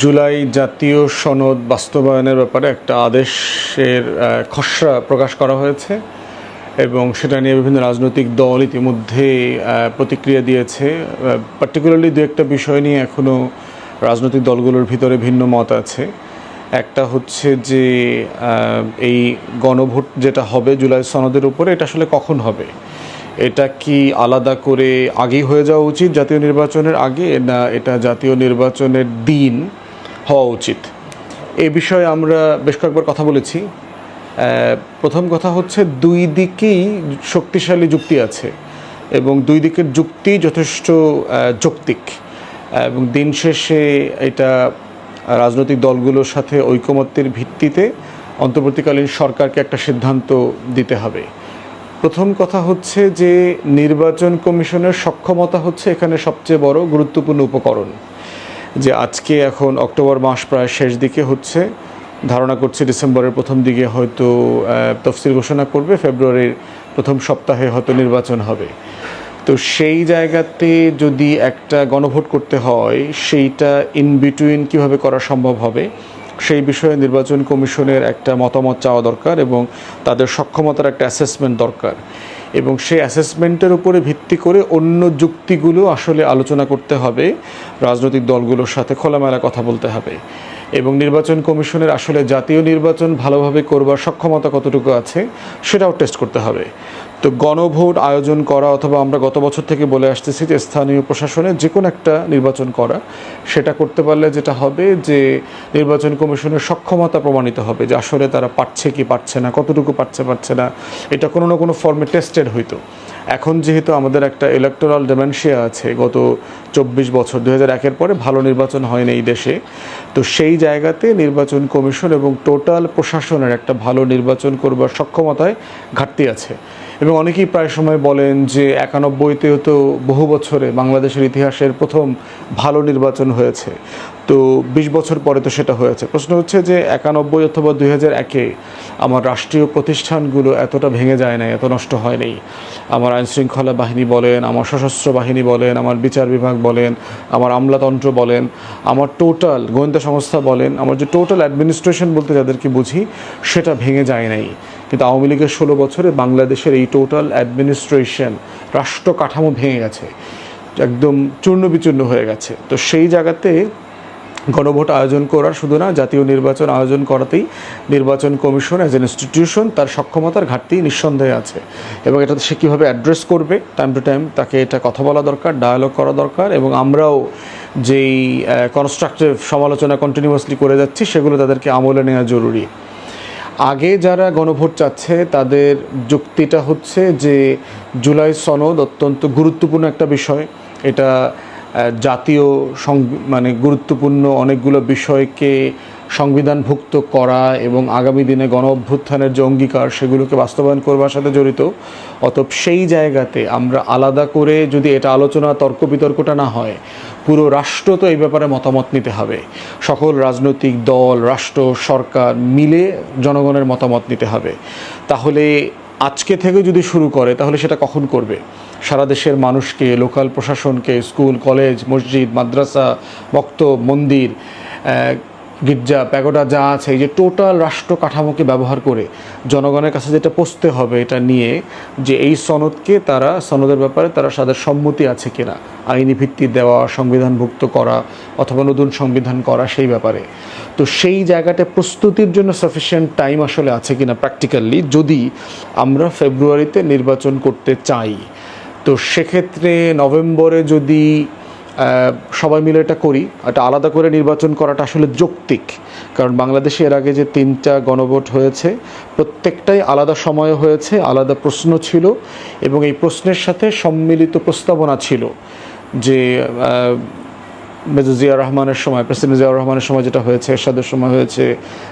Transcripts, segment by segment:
জুলাই জাতীয় সনদ বাস্তবায়নের ব্যাপারে একটা আদেশের খসড়া প্রকাশ করা হয়েছে এবং সেটা নিয়ে বিভিন্ন রাজনৈতিক দল ইতিমধ্যে প্রতিক্রিয়া দিয়েছে। পার্টিকুলারলি দু একটা বিষয় নিয়ে এখনও রাজনৈতিক দলগুলোর ভিতরে ভিন্ন মত আছে। একটা হচ্ছে যে এই গণভোট যেটা হবে জুলাই সনদের উপরে, এটা আসলে কখন হবে? এটা কি আলাদা করে আগেই হয়ে যাওয়া উচিত জাতীয় নির্বাচনের আগে, না এটা জাতীয় নির্বাচনের দিন? হওয়া উচিত। এ বিষয়ে আমরা বেশ কয়েকবার কথা বলেছি। প্রথম কথা হচ্ছে দুই দিকেই শক্তিশালী যুক্তি আছে এবং দুই দিকের যুক্তি যথেষ্ট যৌক্তিক। এবং দিন শেষে এটা রাজনৈতিক দলগুলোর সাথে ঐকমত্যের ভিত্তিতে অন্তর্বর্তীকালীন সরকারকে একটা সিদ্ধান্ত দিতে হবে। প্রথম কথা হচ্ছে যে নির্বাচন কমিশনের সক্ষমতা হচ্ছে এখানে সবচেয়ে বড় গুরুত্বপূর্ণ উপকরণ। যে আজকে এখন অক্টোবর মাস প্রায় শেষ দিকে হচ্ছে। ধারণা করছি ডিসেম্বরের প্রথম দিকে হয়তো তফসিল ঘোষণা করবে, ফেব্রুয়ারির প্রথম সপ্তাহে হয়তো নির্বাচন হবে। তো সেই জায়গাতে যদি একটা গণভোট করতে হয়, সেইটা ইন বিটুইন কীভাবে করা সম্ভব হবে, সেই বিষয়ে নির্বাচন কমিশনের একটা মতামত চাওয়া দরকার এবং তাদের সক্ষমতার একটা অ্যাসেসমেন্ট দরকার। এবং সেই অ্যাসেসমেন্টের উপরে ভিত্তি করে অন্য যুক্তিগুলো আসলে আলোচনা করতে হবে। রাজনৈতিক দলগুলোর সাথে খোলামেলা কথা বলতে হবে। এবং নির্বাচন কমিশনের আসলে জাতীয় নির্বাচন ভালোভাবে করবার সক্ষমতা কতটুকু আছে, সেটাও টেস্ট করতে হবে। তো গণভোট আয়োজন করা অথবা আমরা গত বছর থেকে বলে আসতেছি যে স্থানীয় প্রশাসনে যে কোনো একটা নির্বাচন করা, সেটা করতে পারলে যেটা হবে যে নির্বাচন কমিশনের সক্ষমতা প্রমাণিত হবে যে আসলে তারা পারছে কি পারছে না, কতটুকু পারছে পারছে না। এটা কোনো না কোনো ফর্মে টেস্টেড হইতো। এখন যেহেতু আমাদের একটা ইলেকটোরাল ডেমেনশিয়া আছে, গত চব্বিশ বছর দু হাজার একের পরে ভালো নির্বাচন হয়নি এই দেশে। তো সেই জায়গাতে নির্বাচন কমিশন এবং টোটাল প্রশাসনের একটা ভালো নির্বাচন করবার সক্ষমতায় ঘাটতি আছে। এবং অনেকেই প্রায় সময় বলেন যে একানব্বইতেও তো বহু বছরে বাংলাদেশের ইতিহাসের প্রথম ভালো নির্বাচন হয়েছে। তো বিশ বছর পরে তো সেটা হয়েছে। প্রশ্ন হচ্ছে যে একানব্বই অথবা দুই হাজার একে আমার রাষ্ট্রীয় প্রতিষ্ঠানগুলো এতটা ভেঙে যায় নাই, এত নষ্ট হয় নাই। আমার আইনশৃঙ্খলা বাহিনী বলেন, আমার সশস্ত্র বাহিনী বলেন, আমার বিচার বিভাগ বলেন, আমার আমলাতন্ত্র বলেন, আমার টোটাল গোয়েন্দা সংস্থা বলেন, আমার যে টোটাল অ্যাডমিনিস্ট্রেশন বলতে যাদেরকে বুঝি, সেটা ভেঙে যায় নাই। কিন্তু আওয়ামী লীগের ষোলো বছরে বাংলাদেশের এই টোটাল অ্যাডমিনিস্ট্রেশন রাষ্ট্র কাঠামো ভেঙে গেছে, একদম চূর্ণ বিচূর্ণ হয়ে গেছে। তো সেই জায়গাতে গণভোট আয়োজন করার শুধু না, জাতীয় নির্বাচন আয়োজন করাতেই নির্বাচন কমিশন অ্যাজ এন ইনস্টিটিউশন তার সক্ষমতার ঘাটতি নিঃসন্দেহে আছে এবং এটাতে সে কীভাবে অ্যাড্রেস করবে টাইম টু টাইম তাকে এটা কথা বলা দরকার ডায়ালগ করা দরকার এবং আমরাও যেই কনস্ট্রাকটিভ সমালোচনা কন্টিনিউয়াসলি করে যাচ্ছি, সেগুলো তাদেরকে আমলে নেওয়া জরুরি। আগে যারা গণভোট চাচ্ছে, তাদের যুক্তিটা হচ্ছে যে জুলাই সনদ অত্যন্ত গুরুত্বপূর্ণ একটা বিষয়। এটা জাতীয় মানে গুরুত্বপূর্ণ অনেকগুলো বিষয়কে সংবিধানভুক্ত করা এবং আগামী দিনে গণ অভ্যুত্থানের যে অঙ্গীকার সেগুলোকে বাস্তবায়ন করবার সাথে জড়িত, অতএব সেই জায়গাতে আমরা আলাদা করে যদি এটা আলোচনা তর্ক বিতর্কটা না হয়, পুরো রাষ্ট্র তো এই ব্যাপারে মতামত নিতে হবে। সকল রাজনৈতিক দল, রাষ্ট্র, সরকার মিলে জনগণের মতামত নিতে হবে। তাহলে আজকে থেকে যদি শুরু করে, তাহলে সেটা কখন করবে? সারা দেশের মানুষকে, লোকাল প্রশাসনকে, স্কুল, কলেজ, মসজিদ, মাদ্রাসা বক্তব মন্দির গির্জা, প্যাগোডা যা আছে, এই যে টোটাল রাষ্ট্র কাঠামোকে ব্যবহার করে জনগণের কাছে যেটা পৌঁছতে হবে এটা নিয়ে যে এই সনদকে তারা, সনদের ব্যাপারে তারা তাদের সম্মতি আছে কিনা, আইনি ভিত্তি দেওয়া, সংবিধানভুক্ত করা, অথবা নতুন সংবিধান করা, সেই ব্যাপারে। তো সেই জায়গাটা প্রস্তুতির জন্য সাফিসিয়েন্ট টাইম আসলে আছে কিনা প্র্যাকটিক্যালি যদি আমরা ফেব্রুয়ারিতে নির্বাচন করতে চাই। তো সেক্ষেত্রে নভেম্বরে যদি সবাই মিলে এটা করি। এটা আলাদা করে নির্বাচন করাটা আসলে যৌক্তিক। কারণ বাংলাদেশে এর আগে যে তিনটা গণভোট হয়েছে, প্রত্যেকটাই আলাদা সময়ে হয়েছে, আলাদা প্রশ্ন ছিল এবং এই প্রশ্নের সাথে সম্মিলিত প্রস্তাবনা ছিল যে মেজর জিয়া রহমানের সময়, প্রেসিডেন্ট জিয়া রহমানের সময় যেটা হয়েছে, এরশাদের সময় হয়েছে,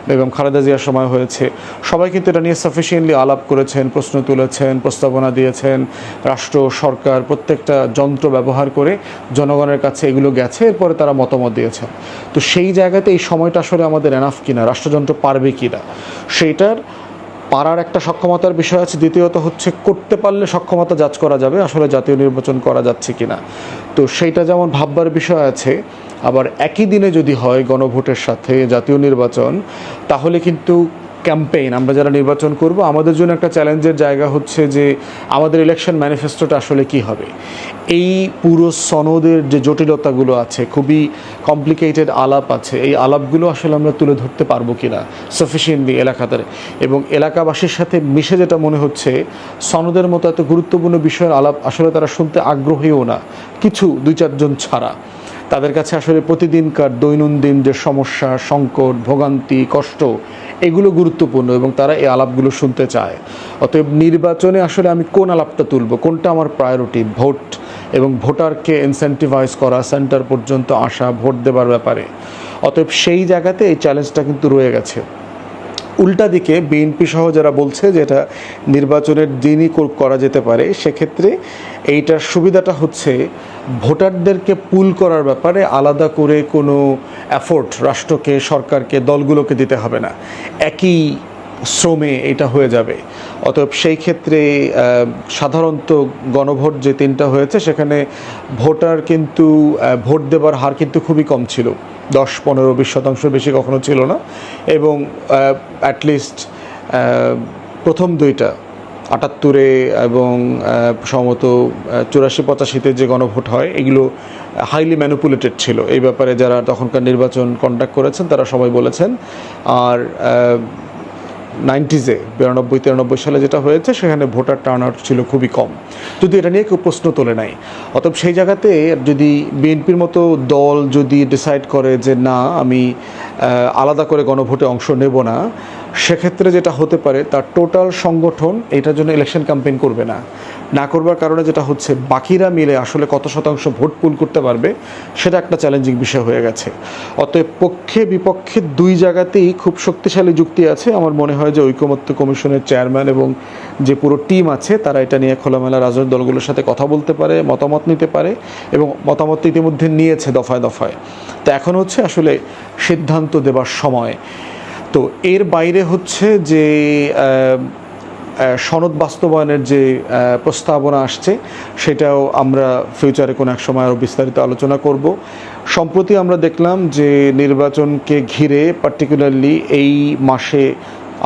বেগম খালেদা জিয়ার সময় হয়েছে, সবাই কিন্তু এটা নিয়ে সাফিসিয়েন্টলি আলাপ করেছেন, প্রশ্ন তুলেছেন, প্রস্তাবনা দিয়েছেন, রাষ্ট্র, সরকার, প্রত্যেকটা যন্ত্র ব্যবহার করে জনগণের কাছে এগুলো গেছে, এরপরে তারা মতামত দিয়েছেন। তো সেই জায়গাতে এই সময়টা আসলে আমাদের এনাফ কিনা, রাষ্ট্রযন্ত্র পারবে কিনা, সেইটার পারার একটা সক্ষমতার বিষয় আছে, দ্বিতীয়ত হচ্ছে করতে পারলে সক্ষমতা যাচ করা যাবে, আসলে জাতীয় নির্বাচন করা যাচ্ছে কি না তো সেইটা যেমন ভাববার বিষয় আছে, আবার একই দিনে যদি হয় গণভোটের সাথে জাতীয় নির্বাচন, তাহলে কিন্তু ক্যাম্পেইন আমরা যারা নির্বাচন করব, আমাদের জন্য একটা চ্যালেঞ্জের জায়গা হচ্ছে যে আমাদের ইলেকশন ম্যানিফেস্টোটা আসলে কি হবে। এই পুরো সনদের যে জটিলতাগুলো আছে, খুবই কমপ্লিকেটেড আলাপ আছে, এই আলাপগুলো আসলে আমরা তুলে ধরতে পারব কিনা সাফিসিয়েন্টলি এলাকাতে। এবং এলাকাবাসীর সাথে মিশে যেটা মনে হচ্ছে, সনদের মতো এত গুরুত্বপূর্ণ বিষয়ের আলাপ আসলে তারা শুনতে আগ্রহীও না, কিছু দুই চারজন ছাড়া। তাদের কাছে আসলে প্রতিদিনকার দৈনন্দিন যে সমস্যা, সংকট, ভোগান্তি, কষ্ট এগুলো গুরুত্বপূর্ণ এবং তারা এই আলাপগুলো শুনতে চায়। অতএব নির্বাচনে আসলে আমি কোন আলাপটা তুলব, কোনটা আমার প্রায়োরিটি ভোট এবং ভোটারকে ইনসেন্টিভাইজ করা সেন্টার পর্যন্ত আসা, ভোট দেবার ব্যাপারে। অতএব সেই জায়গাতে এই চ্যালেঞ্জটা কিন্তু রয়ে গেছে। উল্টা দিকে বিএনপি সহ যারা বলছে যে এটা নির্বাচনের দিনই করা যেতে পারে, সেক্ষেত্রে এইটার সুবিধাটা হচ্ছে ভোটারদেরকে পুল করার ব্যাপারে আলাদা করে কোনো অ্যাফোর্ট রাষ্ট্রকে, সরকারকে, দলগুলোকে দিতে হবে না। একই শ্রমে এটা হয়ে যাবে। অতএব সেই ক্ষেত্রে সাধারণত গণভোট যে তিনটা হয়েছে, সেখানে ভোটার কিন্তু ভোট দেবার হার কিন্তু খুবই কম ছিল। দশ পনেরো বিশ শতাংশ বেশি কখনো ছিল না। এবং অ্যাটলিস্ট প্রথম দুইটা, আটাত্তরে এবং সম্ভবত চুরাশি, পঁচাশিতে যে গণভোট হয়, এগুলো হাইলি ম্যানুপুলেটেড ছিল। এই ব্যাপারে যারা তখনকার নির্বাচন কন্ডাক্ট করেছেন, তারা সবাই বলেছেন। আর নাইনটিজে, বিরানব্বই, তিরানব্বই সালে যেটা হয়েছে, সেখানে ভোটার টার্ন আউট ছিল খুবই কম। যদি এটা নিয়ে কেউ প্রশ্ন তোলে নাই, অতএব সেই জায়গাতে যদি বিএনপির মতো দল যদি ডিসাইড করে যে না, আমি আলাদা করে গণভোটে অংশ নেব না সেক্ষেত্রে যেটা হতে পারে, তার টোটাল সংগঠন এটার জন্য ইলেকশন ক্যাম্পেইন করবে না। না করবার কারণে যেটা হচ্ছে, বাকিরা মিলে আসলে কত শতাংশ ভোট পুল করতে পারবে, সেটা একটা চ্যালেঞ্জিং বিষয় হয়ে গেছে। অতএব পক্ষে বিপক্ষে দুই জায়গাতেই খুব শক্তিশালী যুক্তি আছে। আমার মনে হয় যে ঐকমত্য কমিশনের চেয়ারম্যান এবং যে পুরো টিম আছে, তারা এটা নিয়ে খোলামেলা রাজনৈতিক দলগুলোর সাথে কথা বলতে পারে, মতামত নিতে পারে এবং মতামত ইতিমধ্যে নিয়েছে দফায় দফায়। তো এখন হচ্ছে আসলে সিদ্ধান্ত দেবার সময়। তো এর বাইরে হচ্ছে যে সনদ বাস্তবায়নের যে প্রস্তাবনা আসছে, সেটাও আমরা ফিউচারে কোনো এক সময় আরও বিস্তারিত আলোচনা করব। সম্প্রতি আমরা দেখলাম যে, নির্বাচনকে ঘিরে পার্টিকুলারলি এই মাসে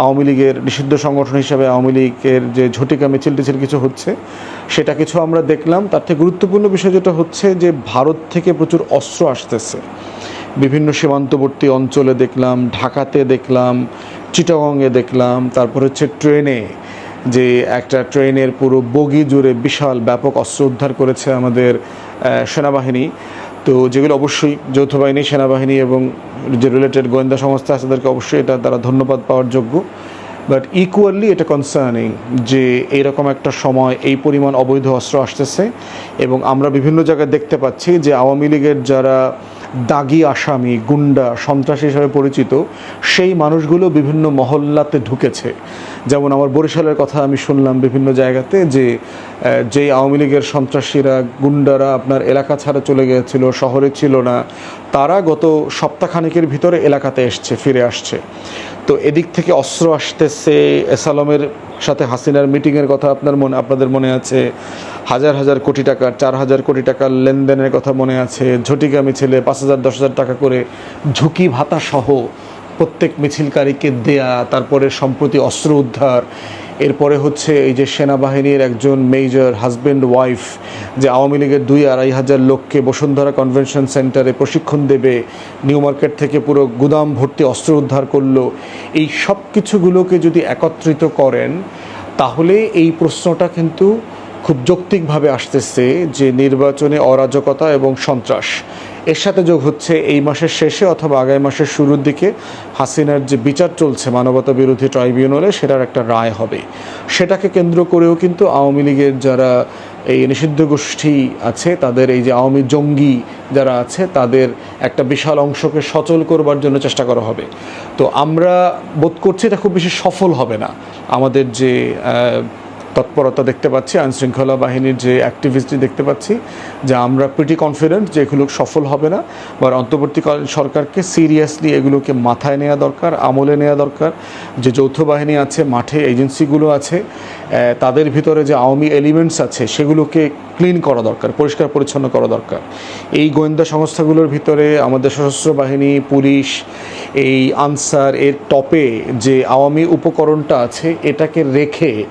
আওয়ামী লীগের নিষিদ্ধ সংগঠন হিসাবে আওয়ামী লীগের যে ঝটিকা মিছিল টিছিল কিছু হচ্ছে, সেটা কিছু আমরা দেখলাম। তার থেকে গুরুত্বপূর্ণ বিষয় যেটা হচ্ছে যে, ভারত থেকে প্রচুর অস্ত্র আসতেছে। বিভিন্ন সীমান্তবর্তী অঞ্চলে দেখলাম, ঢাকাতে দেখলাম, চিটাগংয়ে দেখলাম, তারপর হচ্ছে ট্রেনে, যে একটা ট্রেনের পুরো বগি জুড়ে বিশাল ব্যাপক অস্ত্র উদ্ধার করেছে আমাদের সেনাবাহিনী। তো যেগুলো অবশ্যই যৌথ বাহিনী, সেনাবাহিনী এবং যে রিলেটেড গোয়েন্দা সংস্থা আছে তাদেরকে অবশ্যই এটা তারা ধন্যবাদ পাওয়ার যোগ্য। বাট ইকুয়ালি এটা কনসার্নিং যে এইরকম একটা সময় এই পরিমাণ অবৈধ অস্ত্র আসতেছে এবং আমরা বিভিন্ন জায়গায় দেখতে পাচ্ছি যে আওয়ামী লীগের যারা দাগি আসামি, গুন্ডা, সন্ত্রাসী হিসাবে পরিচিত সেই মানুষগুলো বিভিন্ন মহল্লাতে ঢুকেছে। যেমন আমার বরিশালের কথা আমি শুনলাম বিভিন্ন জায়গাতে যে যেই আওয়ামী লীগের সন্ত্রাসীরা, গুন্ডারা আপনার এলাকা ছাড়া চলে গিয়েছিল, শহরে ছিল না, তারা গত সপ্তাহখানেকের ভিতরে এলাকাতে এসছে, ফিরে আসছে। তো এদিক থেকে অস্ত্র আসতেছে, এসালমের সাথে হাসিনার মিটিংয়ের কথা আপনার মনে, আপনাদের মনে আছে, হাজার হাজার কোটি টাকার, চার হাজার কোটি টাকার লেনদেনের কথা মনে আছে ঝটিকা মিছিলে পাঁচ হাজার, দশ হাজার টাকা করে ঝুঁকি ভাতা সহ প্রত্যেক মিছিলকারীকে দেয়া, তারপরে সম্প্রতি অস্ত্র উদ্ধার এরপরে হচ্ছে এই যে সেনাবাহিনীর একজন মেজর হাজব্যান্ড ওয়াইফ যে আওয়ামী লীগের দুই আড়াই হাজার লোককে বসুন্ধরা কনভেনশন সেন্টারে প্রশিক্ষণ দেবে নিউ মার্কেট থেকে পুরো গুদাম ভর্তি অস্ত্র উদ্ধার করল, এই সব কিছুগুলোকে যদি একত্রিত করেন, তাহলে এই প্রশ্নটা কিন্তু খুব যৌক্তিকভাবে আসতেছে যে নির্বাচনে অরাজকতা এবং সন্ত্রাস এর সাথে যোগ হচ্ছে এই মাসের শেষে অথবা আগামী মাসের শুরুর দিকে হাসিনার যে বিচার চলছে মানবতা বিরোধী ট্রাইব্যুনালে, সেটার একটা রায় হবে। সেটাকে কেন্দ্র করেও কিন্তু আওয়ামী লীগের যারা এই নিষিদ্ধ গোষ্ঠী আছে, তাদের এই যে আওয়ামী জঙ্গি যারা আছে, তাদের একটা বিশাল অংশকে সচল করবার জন্য চেষ্টা করা হবে। তো আমরা বোধ করছি এটা খুব বেশি সফল হবে না। আমাদের যে তৎপরতা দেখতে পাচ্ছি আইন শৃঙ্খলা বাহিনীর যে অ্যাক্টিভিটি দেখতে পাচ্ছি, যে আমরা প্রিটি কনফিডেন্ট যে এগুলো সফল হবে না বা অন্তর্বর্তীকালীন সরকারকে সিরিয়াসলি এগুলোকে মাথায় নেওয়া দরকার, আমলে নেওয়া দরকার। যে যৌথ বাহিনী আছে, মাঠে এজেন্সিগুলো আছে তাদের ভিতরে যে আওয়ামী এলিমেন্টস আছে, সেগুলোকে ক্লিন করা দরকার, পরিষ্কার পরিচ্ছন্ন করা দরকার। এই গোয়েন্দা সংস্থাগুলোর ভিতরে আমাদের সশস্ত্র বাহিনী, পুলিশ এই আনসার এর টপে যে আওয়ামী উপকরণটা আছে, এটাকে রেখে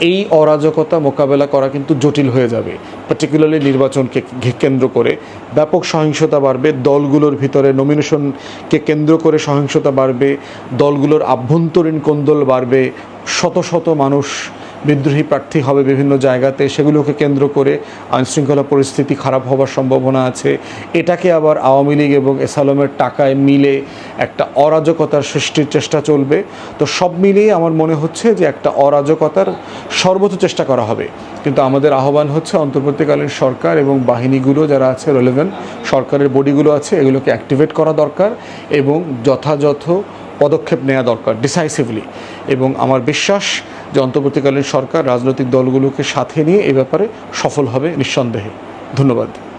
এই অরাজকতা মোকাবেলা করা কিন্তু জটিল হয়ে যাবে পার্টিকুলারলি নির্বাচনকে কেন্দ্র করে। ব্যাপক সহিংসতা বাড়বে, দলগুলোর ভিতরে নমিনেশনকে কেন্দ্র করে সহিংসতা বাড়বে, দলগুলোর আভ্যন্তরীণ কোন্দল বাড়বে, শত শত মানুষ বিদ্রোহী প্রার্থী হবে বিভিন্ন জায়গাতে, সেগুলোকে কেন্দ্র করে আইনশৃঙ্খলা পরিস্থিতি খারাপ হওয়ার সম্ভাবনা আছে। এটাকে আবার আওয়ামী লীগ এবং এসালমের টাকায় মিলে একটা অরাজকতার সৃষ্টির চেষ্টা চলবে। তো সব মিলিয়ে আমার মনে হচ্ছে যে একটা অরাজকতার সর্বোচ্চ চেষ্টা করা হবে। কিন্তু আমাদের আহ্বান হচ্ছে অন্তর্বর্তীকালীন সরকার এবং বাহিনীগুলো যারা আছে রেলেভেন্ট সরকারের বডিগুলো আছে, এগুলোকে অ্যাক্টিভেট করা দরকার এবং যথাযথ পদক্ষেপ নেওয়া দরকার ডিসাইসিভলি এবং আমার বিশ্বাস যে অন্তর্বর্তীকালীন সরকার রাজনৈতিক দলগুলোকে সাথে নিয়ে এ ব্যাপারে সফল হবে নিঃসন্দেহে। ধন্যবাদ।